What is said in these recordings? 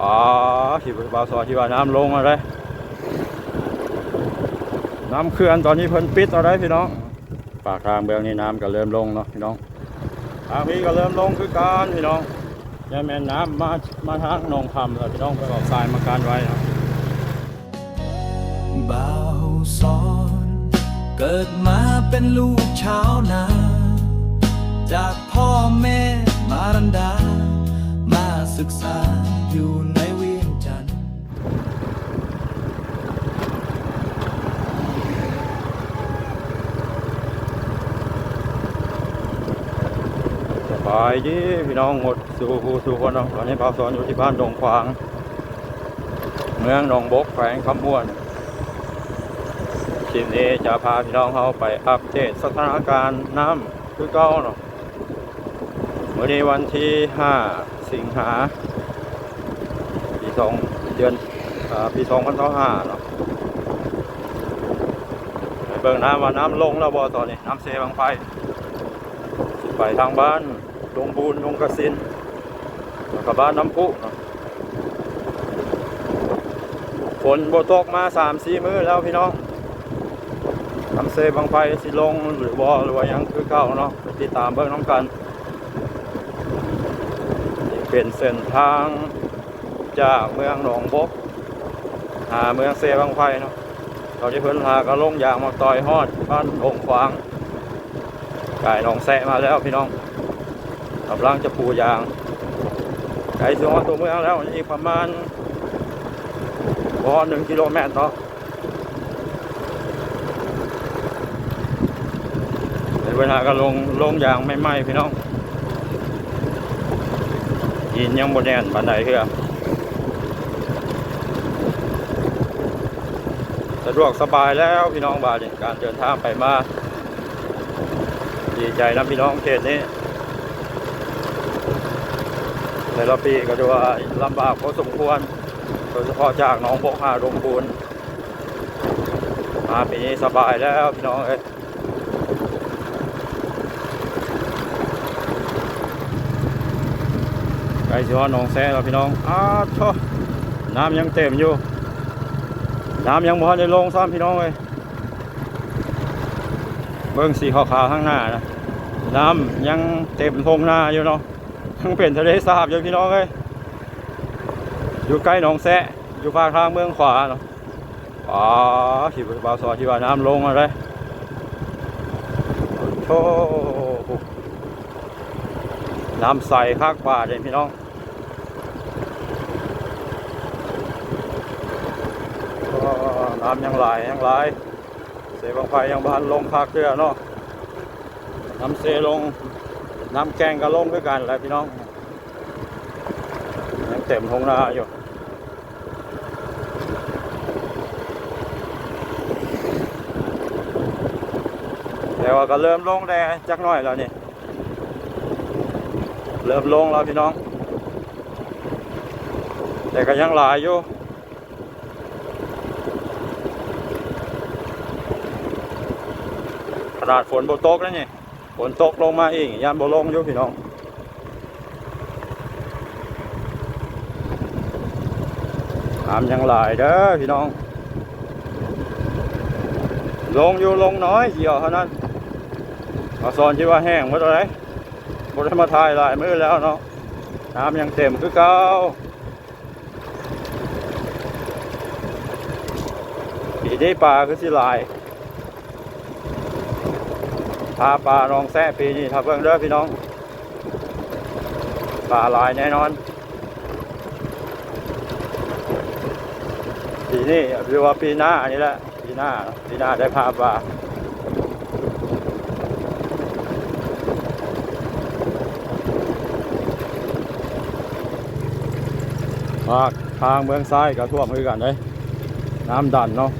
อ๋อที่บาซอที่ว่าน้ำลงอะไรน้ำเขื่อนตอนนี้เพิ่นปิดอะไรพี่น้องปากทางเบืองนี้น้ำก็เริ่มลงเนาะพี่น้องทางนี้ก็เริ่มลงคือการพี่น้องยายแม่น้ำมามาทางหนองคำแล้วพี่น้องไปเอาทรายมาการไว้นาะบ่าวสอนเกิดมาเป็นลูกชาวนา จากพ่อแม่มารันดา ศึกษาอยู่ในเวียงจันทร์สบายดีพี่น้องหมดสู่ผู้สู่คนเนาะตอนนี้บาวซอนอยู่ที่บ้านดงขวาง เมืองหนองบกแขวงคำม่วนคลิปนี้จะพาพี่น้องเขาไปอัปเดตสถานการณ์น้ำคือเก่าเนาะวันนี้วันที่ 5 สิงหาปีสองเดือนอ่าปี2025เนาะไปเบิ่งน้ำว่าน้ำลงแล้วบ่ตอนนี้น้ำเซบางไฟสิไปทางบ้านดงบูนดงกระสินแล้วก็บ้านน้ำพุเนาะฝนบตกมาสามสี่มื้อแล้วพี่น้องทำเซบางไฟสิลงหรือวอหรือว่ายังคือเก่าเนาะติดตามเบิ่งน้ำกัน เป็นเส้นทางจากเมืองหนองบก หาเมืองเซบางไฟเนาะเราจะเพิ่นพาก็ลงยางมาต่อยฮอดบ้านองขวางไก่หนองแซะมาแล้วพี่น้องกำลังจะปูยางไก่ถึงว่าตัวเมืองแล้วอีกประมาณพอหนึ่งกิโลเมตรเนาะในเวลาก็ลงลงยางไม่ไหม้พี่น้อง ยินยังบนแดนบันไดเพื่อสะดวกสบายแล้วพี่น้องบาดนี้การเดินทางไปมาดีใจนะพี่น้องเขตนี้แต่ละปีก็ดูว่าลำบากพอสมควรโดยเฉพาะจากหนองบกหาดงบูนมาปีนี้สบายแล้วพี่น้องเอ้ ยไก่ชิวาหนองแซ่แล้วพี่น้องอ้าวโธ่น้ำยังเต็มอยู่ น้ำยังบ่ทันได้ลงซ้ำพี่น้องเอ้ยเบิ่งสีขาวๆข้างหน้านะน้ำยังเต็มทงหน้าอยู่เนาะยังเป็นทะเลสาบอยู่พี่น้องเอ้ยอยู่ใกล้หนองแซะอยู่ภาคทางเมืองขวาเนาะอ๋อที่บาวซอที่ว่าน้ำลงอะไรโธ่น้ำใสคักป่าเลยพี่น้องอ้อ น้ำยังไหลายยังไหลายเสบางไฟยังบานลงคักเรือเนาะน้ำเซลงน้ำแกงก็ลงด้วยกันแหละพี่น้องยังเต็มทงนาอยู่แต่ว่าก็เริ่มลงได้จักหน่อยแล้วนี่เริ่มลงแล้วพี่น้อง แต่ก็ยังหลายอยู่ นาดฝนโบตกแล้วนี่ฝนตกลงมาอีกยานโบลงอยู่พี่น้องน้ำยังหลายเด้อพี่น้อง ลงอยู่ลงน้อยเกี่ยวเท่านั้นมาสอนที่ว่าแห้งหมดอะไรบได้มาถ่ายหลายมื้อแล้วเนาะน้ำยังเต็มคือเก่าปีนี้ปลาคือสิหลาย พาปลาลองแซ่ปีนี้ถ้าเบิ่งเด้อพี่น้องปลาหลายแน่นอนปีนี้หรือว่าปีหน้านี่แหละปีหน้าปีหน้าได้พาปลาภาคทางเมืองซ้ายก็ท่วมคือกันเลยน้ำดันเนาะ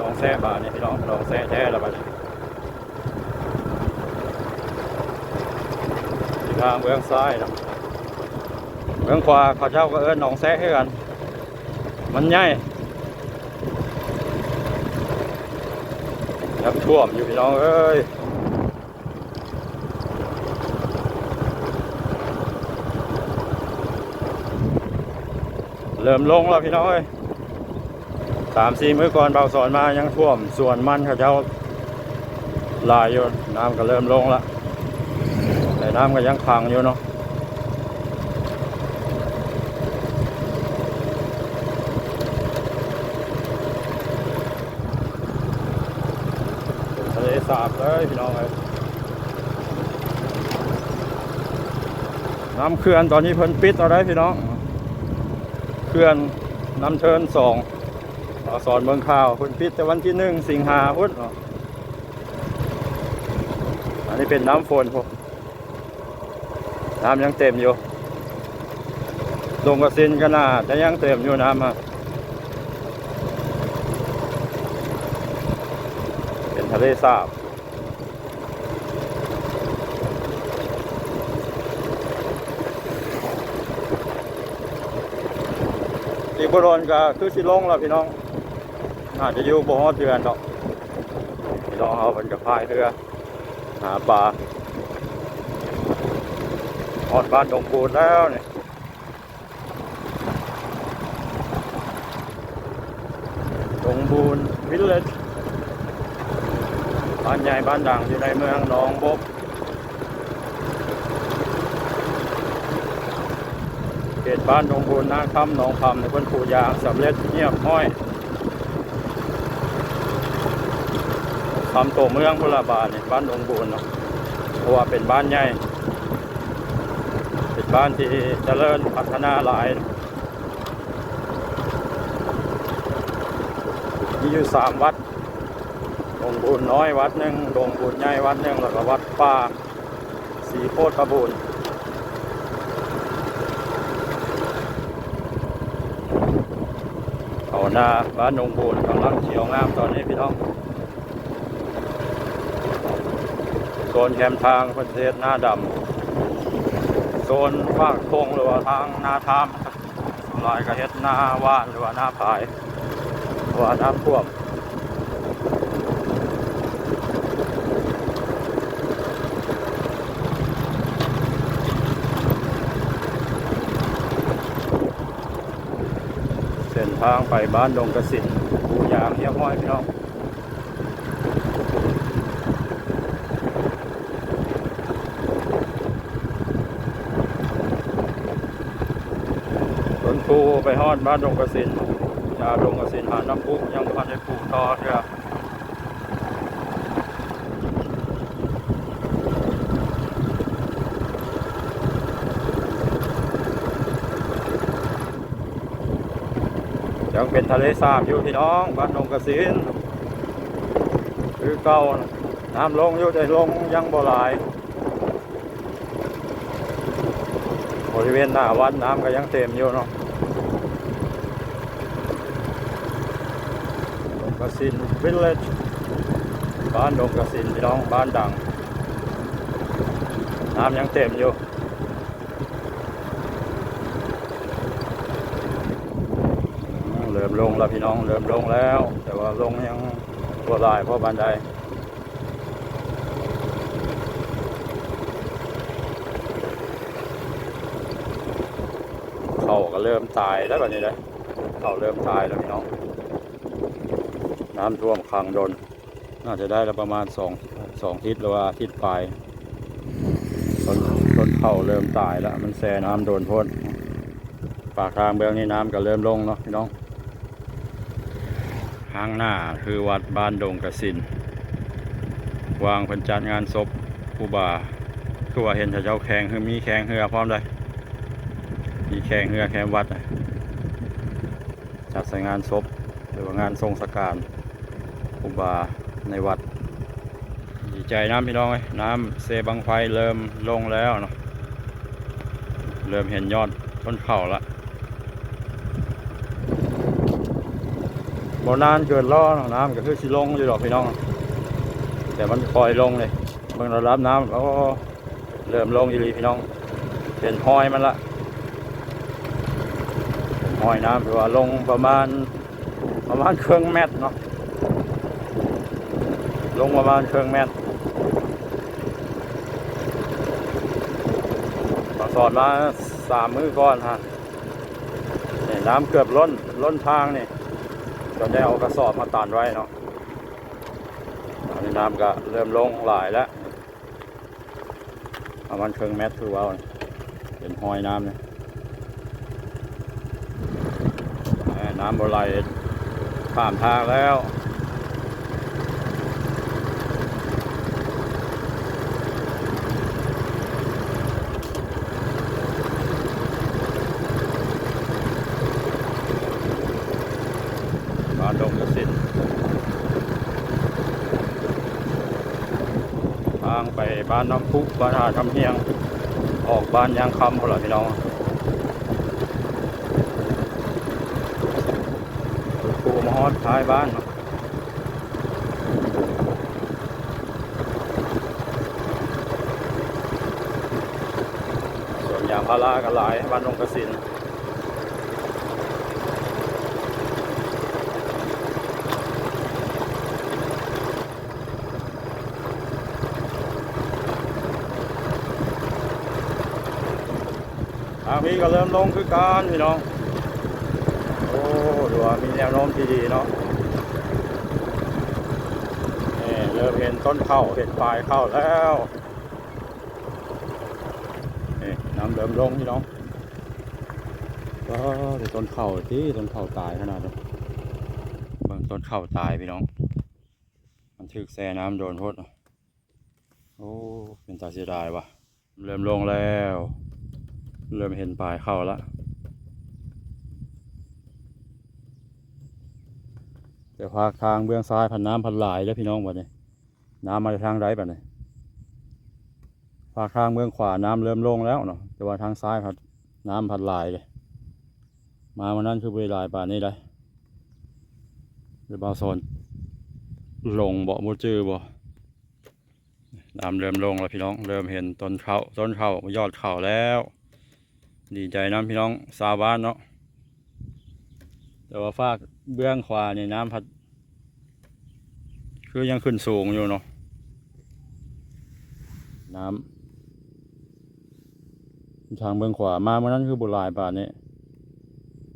ลองแท้บาเนี่ยพี่น้องลองแท้แท้ละบาดทางเบื้องซ้ายนะเบื้องขวาข้าเจ้าก็เอิ้นหองแท้ให้กัน มันใหญ่น้ำท่วมอยู่พี่น้องเอ้ยเริ่มลงแล้วพี่น้องเอ้ย สามสี่มื้อก่อนเบาสอนมายังท่วม ส่วนมันเขาเจ้าลายอยู่น้ำก็เริ่มลงล้วแต่น้ำก็ยังขังอยู่เนาะทะเลสาบเลยพี่น้องเอ้ยน้ำเขื่อนตอนนี้เพิ่นปิดเอาได้พี่น้อง เขื่อนน้ำเชิญสอง อสอนเมืองข่าวคุณพิษแต่วันที่หนึ่งสิงหาพุทธอันนี้เป็นน้ำฝนพวกน้ำยังเต็มอยู่ลงกระสินกันนาดแต่ยังเต็มอยู่น้ำอะเป็นทะเลสาบอีกบรอนก็คือสิลงแล้วพี่น้อง อาจจะอยู่บ่ฮอดเดือนดอกพี่น้องเอาเป็นกับพายเรือหาปลาฮอดบ้านดงปูนแล้วนี่ดงบูนวิลเลจบ้านใหญ่บ้านดังอยู่ในเมืองหนองบกเขตบ้านดงบูนนาคำหนองคำในเพิ่นปูยางสำเร็จเงียบห้อย คำโตเมืองพุละบาทนี่ยบ้านดงบูนเนาะเพราะว่าเป็นบ้านใหญ่เป็นบ้านที่เจริญพัฒนาหลาย มีอยู่สามวัดดงบูนน้อยวัดหนึ่งดงบูนใหญ่วัดหนึ่งแล้วก็วัดป่าสีโคตรบูนเขาหน้าบ้านนงบูนกำลังเขียวงามตอนนี้พี่น้อง โซนแคมทางประเทศหน้าดำโซนภาคทงหรือว่าทางหน้าทามลายกระเฮ็ดหน้าว่านหรือว่าหน้าผายหรือว่าน้ำท่วมเส้นทางไปบ้านดงกระสินปูยางเฮียห้อยพี่น้อง ต้นปู ไปฮอดบ้านดงกระสินจาดงกระสินหาน้ำพุยังพันได้ปลูกตอเถอะยังเป็นทะเลสาบอยู่พี่น้องบ้านดงกระสินคือเก่าน้ำลงอยู่แต่ลงยังบ่หลายบริเวณหน้าวัดน้ำก็ยังเต็มอยู่เนาะดง กระสินวิลเลจบ้านดงกระสินพี่น้องบ้านดัง น้ำยังเต็มอยู่เริ่มลงแล้วพี่น้องเริ่มลงแล้ว แต่ว่าลงยังตัวลายเพราะบันไดเขาก็เริ่มตายแล้วแบบนี้เลยเขาเริ่มตายแล้วพี่น้อง น้ำท่วมขังดน น่าจะได้แล้วประมาณสองสองทิศหรือว่าทิศปลายต้นต้นเข่าเริ่มตายแล้ว มันแซ่น้ำโดนพ่นปากทางเบื้องนี้น้ำก็เริ่มลงเนาะพี่น้องข้างหน้าคือวัดบ้านดงกระสิน วางพันจัดงานศพครูบาคือว่าเห็นเจ้าแข่งคือมีแข่งเรือพร้อมเลยมีแข่งเรือแข่งวัดจัดใส่งานศพหรือว่างานทรงสการ อุบาในวัด ดีใจน้ำพี่น้องเอ้ยน้ำเซบังไฟเริ่มลงแล้วเนาะเริ่มเห็นยอดต้นเข่าละบนานเกินล้อเนาะน้ำก็คือสิลงอยู่ดอกพี่น้อง แต่มันคอยลงเลยเมื่อเรารับน้ำแล้วก็เริ่มลงอีหลีพี่น้องเห็นห้อยมันละห้อยน้ำถือว่าลงประมาณประมาณเครื่องเมตรเนาะ ลงประมาณเครื่องเมตรมาสอนมาสามมือก่อนฮะนี่น้ำเกือบล้นล้นทางนี่จนได้เอากระสอบมาตันไว้เนาะตอนนี้น้ำก็เริ่มลงหลายแล้วประมาณครึ่งเมตรคือว่าเป็นห้อยน้ำเนี่ยน้ำบไหลข้ามทางแล้ว บ้านดงกสินทางไป บ้านน้ำพุบ้านหาทำเฮียง ออกบ้านยางคำพอละพี่น้องปูมาฮอดท้ายบ้านส่วนยางพาราก็หลายบ้านดงกสิน นี้ก็เริ่มลงคือการพี่น้อง โอ้ดูว่ามีแนวโน้มที่ดีเนาะนี่เริ่มเห็นต้นเข้าเห็นปลายเข้าแล้วนี่น้ำเริ่มลงพี่น้องก็เดี๋ยวต้นเข่าที่ต้นเข่าตายขนาดนี้เบิ่งต้นเข่าตายพี่น้อง มันถึกแซ่น้ำโดนพดโอ้เป็นตาเสียดายว่ะ เริ่มลงแล้ว เริ่มเห็นปลายเข้าแล้วเดี๋ยวภาคทางเบื้องซ้ายพันน้ำพันหลายแล้วพี่น้องบัดนี้น้ำมาจากทางไรแบัดนี้ภาคทางเบื้องขวาน้ำเริ่มลงแล้วเนาะแต่ว่าทางซ้ายพัดน้ำพันหลายเลยมาวันนั้นคือเวลายป่านนี้เลยหรือบาวโซนลงเบ่มูจือบ่น้ำเริ่มลงแล้วพี่น้องเริ่มเห็นต้นเขาต้นเขายอดเขาแล้ว ดีใจน้ำพี่น้องสาวบ้านเนาะแต่ว่าฝากเบื้องขวาในน้ำพัด คือยังขึ้นสูงอยู่เนาะน้ำทางเบื้องขวามาเมื่อนั้นคือบุหลายป่านนี้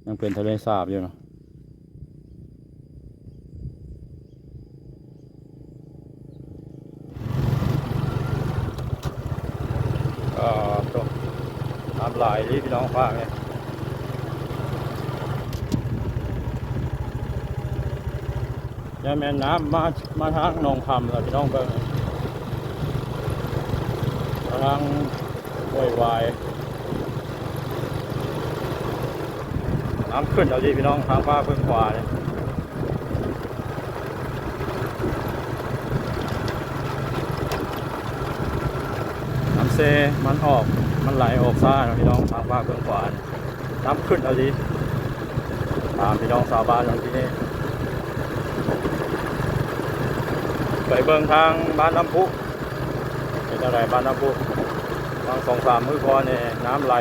ยังเป็นทะเลสาบอยู่เนาะ ก็ตก น้ำลายที่พี่น้องฟังเนี่ยยาแม่น้ำมา มาทางหนองคำแล้วพี่น้องเบิ่งมาทางห้วยวายน้ำขึ้นเอาดิพี่น้องทางฟ้าเพิ่งขวาเนี่ยน้ำเซมันออก มันไหลออกซ่าเนาะพี่น้องทางฟ้าเพิ่งขวานน้ำขึ้นอาดิตามพี่น้องสาวบ้านหลังที่นี่ไปเบิ่งทางบ้านน้ำพุเป็นอะไรบ้านน้ำพุทางสองสามมือก่อนเนี่ยน้ำไหล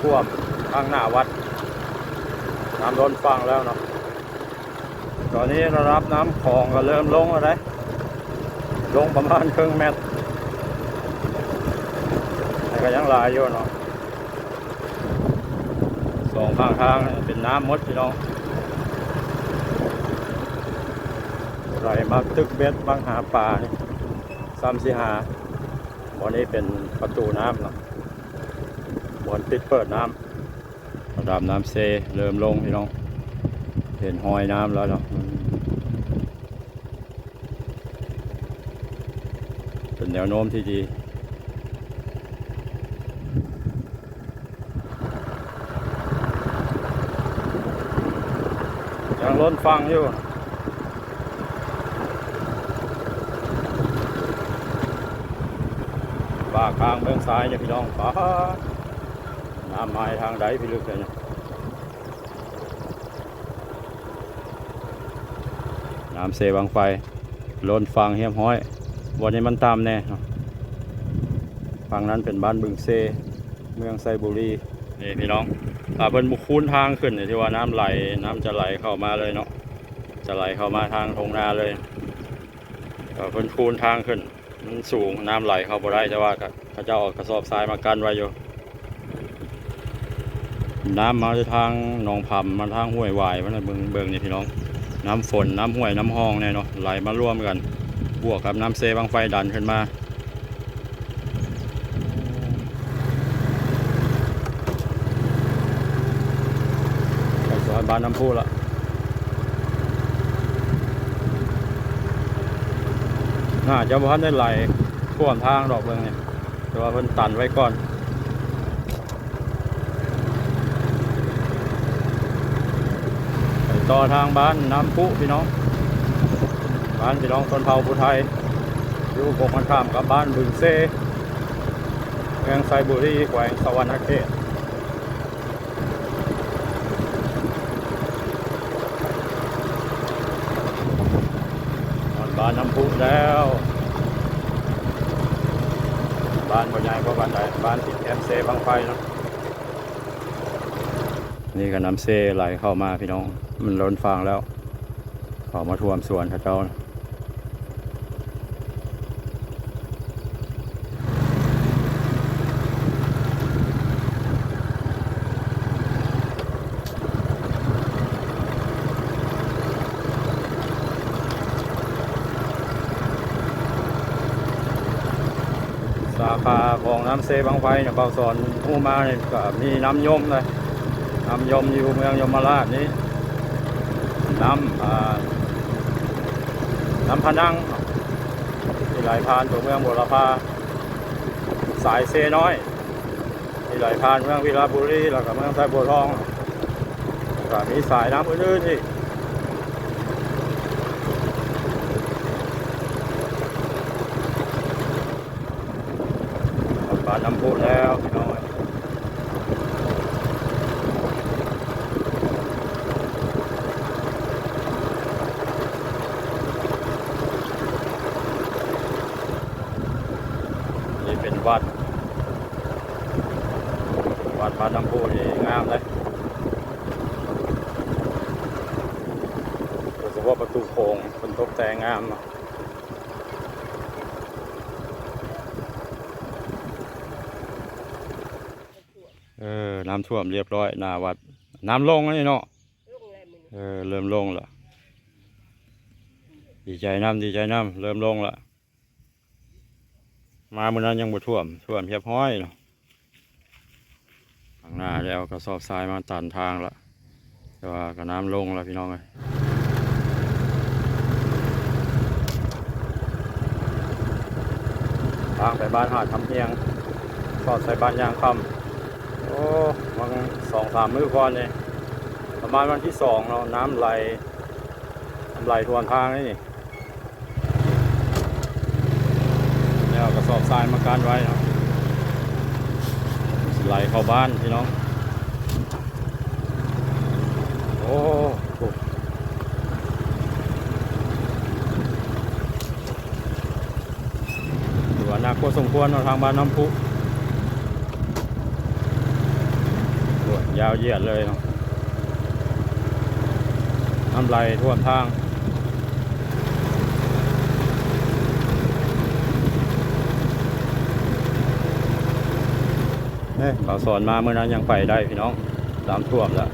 ท่วมทางหน้าวัด น้ำล้นฟังแล้วเนาะตอนนี้ระดับน้ำคลองก็เริ่มลงแล้วนะลงประมาณครึ่งเมตร ก็ยังลายอยู่เนาะสองข้างทางเป็นน้ำมดพี่น้องไหลมาตึกเบ็ดบางหาปลานี่ซ้ำสิหาวันนี้เป็นประตูน้ำเนาะบอนปิดเปิดน้ำระดับน้ำเซเริ่มลงพี่น้องเห็นหอยน้ำแล้วเนาะเป็นแนวโน้มที่ดี ยังล้ นฟังอยู่ปากทางเบื้องซ้ายเนี่ยพี่น้องป้าน้ำม้ทางใดพี่ลึกเลยนี่ยน้ำเซบางไฟล้นฟังเฮียมห้อยวันนี้มันตามแน่เนาะฝั่งนั้นเป็นบ้านบึงเซ เมืองไซบุรีนี่พี่น้อง อ่าเป็นบุคูนทางขึ้นเนี่ยที่ว่าน้ำไหลน้ำจะไหลเข้ามาเลยเนาะจะไหลเข้ามาทางทงนาเลยก็เพิ่นคูนทางขึ้นมันสูงน้ำไหลเข้าบ่ได้แต่ว่าก็เขาเจ้าเอากระสอบทรายมากันไว้อยู่น้ำมาจาทางหนองผํมาทางห้วยวายมันนะเบิงเบิงนี่พี่น้อง น้ำฝนน้ำห้วยน้ำห้องเนี่ยเนาะไหลมาร่วมกัน บวกกับน้ำเซบางไฟดันขึ้นมาไปสวน บ้านน้ำพุละน่าจะบ่ทันได้ไหลท่วมทางดอกเบิงเนี่ยแต่ว่าเพิ่นตันไว้ก่อนต่อทางบ้านน้ำพุพี่น้อง บ้านพี่น้องชนเผ่าผู้ไทย อยู่กงกันข้ามกับบ้านบึงเซเมืองไซบุรีแขวงสวรรณเขตบ้า น้ำพุแล้ว บ้านพ่อใหญ่พ่อบ้านใดบ้านติดแอมเซบังไฟนะนี่ก็น้ำเซไหลเข้ามาพี่น้อง มันล้นฟางแล้วเข้ามาท่วมสวนเขาเจ้านะ สาขาของน้ำเซบางไฟเนี่ยเบาสอนผู้มาเนี่ยก็มีน้ำยมเลยน้ำยมอยู่เมืองยมราชนี้น้ำน้ำพะนังที่ไหลผ่านตัวเมืองบุรพาสายเซน้อยที่ไหลผ่านเมืองวิลาบุรีแล้วก็เมืองไซบัวทองก็มีสายน้ำอื่นๆอีกานน้ำพุแล้วพี่น้อยนี่เป็นวัด วัดบ้านน้ำพุนี่งามเลยโดยเฉพาะประตูโค้งเป็นตกแต่งงามเนาะ เออ น้ำท่วมเรียบร้อยน้าวัด น้ำลงนี่เนาะเออเริ่มลงและดีใจน้ำดีใจน้ำเริ่มลงละมาเมื่อนั้นยังบ่ท่วมท่วมเพียบห้อยเนาะข้างหน้าแล้วก็สอบทรายมาตันทางละแต่ว่าก็น้ำลงแล้วพี่น้องเลยทางไปบ้านหาดคำเฮียงสอดใส่บ้านยางคำ โอ้มันสองสามมื้อก่อนเนี่ยประมาณวันที่สองเนาะน้ำไหลน้ำไหลทวนทางนี่แล้วกระสอบทรายมากันไว้เนาะไหลเข้าบ้านพี่น้องโอ้โหถือว่าหนักพอสมควรเนาะทางบ้านน้ำพุ โอ้ ยาวเหยียดเลยเนาะน้ำไหลท่วมทางเนี่ยเขาสอนมาเมื่อนั้นยังไปได้พี่น้องตามท่วมแล้ว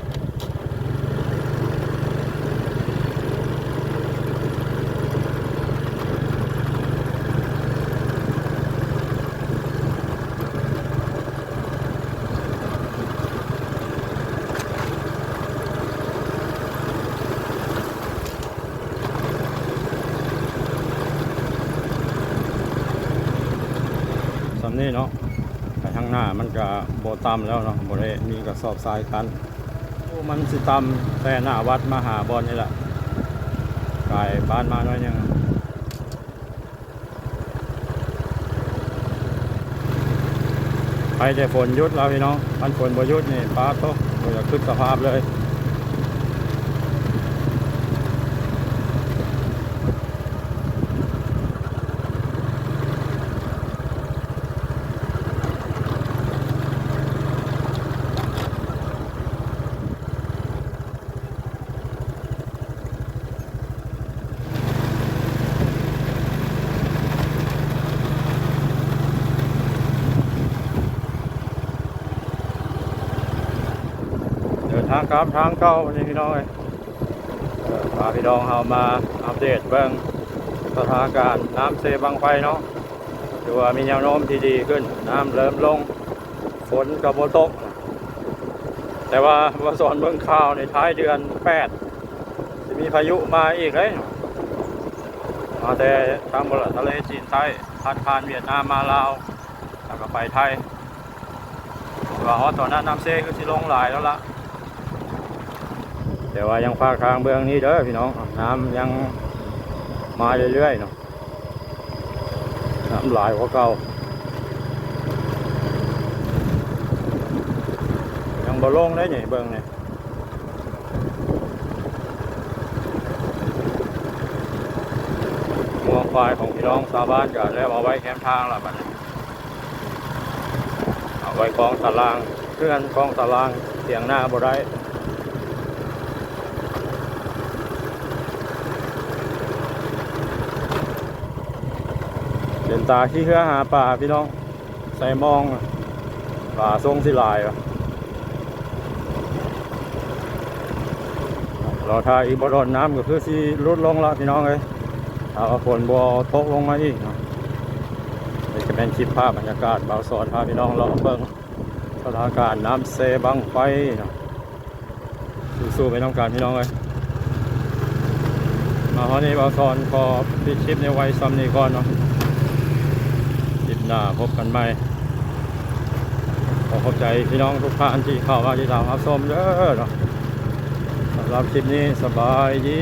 สำนี้เนาะไปทางหน้ามันก็ โบต่ำแล้วเนาะโบได้มีกระสอบทรายกันโอ้มันสิตำแต่หน้าวัดมหาบอลนี่แหละกายบ้านมาน้อยยังไปแต่ฝนยุดเราพี่น้องมันฝนบ่ยุดนี่ฟ้าตกบ่อยากขึ้นสภาพเลยางกลับทางเก่านี่พี่น้องเอ้ยพาพี่น้องเอามาอัปเดตเบิ่งสถานการณ์น้ำเซบังไฟเนาะดูว่ามีแนวโน้มที่ดีขึ้น น้ำเริ่มลง ฝนกับโบตก แต่ว่าว่าสอนเบื้องข่าวในท้ายเดือนแปดจะมีพายุมาอีกเลยมาแต่ทางบริทะเลจีนใต้พัดผ่านเวียดนามมาลาวแล้วก็ไปไทยว่าฮอตตอนนั้นน้ำเซคือสิลงหลายแล้วล่ะ แต่ว่ายังฝากทางเบื้องนี้เด้อพี่น้องน้ำยังมาเรื่อยๆเนาะน้ำหลายกว่าเก่ายังบ่ลงได้นี่เบิ่งนี่งัวควายของพี่น้องชาวบ้านก็แล้วเอาไว้แคมทางละบัดนี้เอาไว้กองตารางเพื่อนกองตารางเสียงหน้าบ่ได้ เดินตาขี้เหือหาป่าพี่น้อง ใส่มองป่าทรงสิลายวะรอท่าอีกบดอนน้ำก็คือสิลดลงละพี่น้องเลยถ้าฝนบัวตกลงมาอีกนาะนี่จะเป็นคลิปภาพบรรยากาศเบาสอนพาพี่น้องเราเบิ่งสถานการณ์น้ำเซบังไฟนะสู้ๆไปน้องการพี่น้องเลยมาฮอนี้เบาสอนขอปิดคลิปในไว้ซ้ำนี้ก่อนเนาะ หน้าพบกันใหม่ ขอขอบใจพี่น้องทุกท่านที่เข้ามาที่ตามรับชมเด้อเนะสำหรับคลิปนี้สบายดี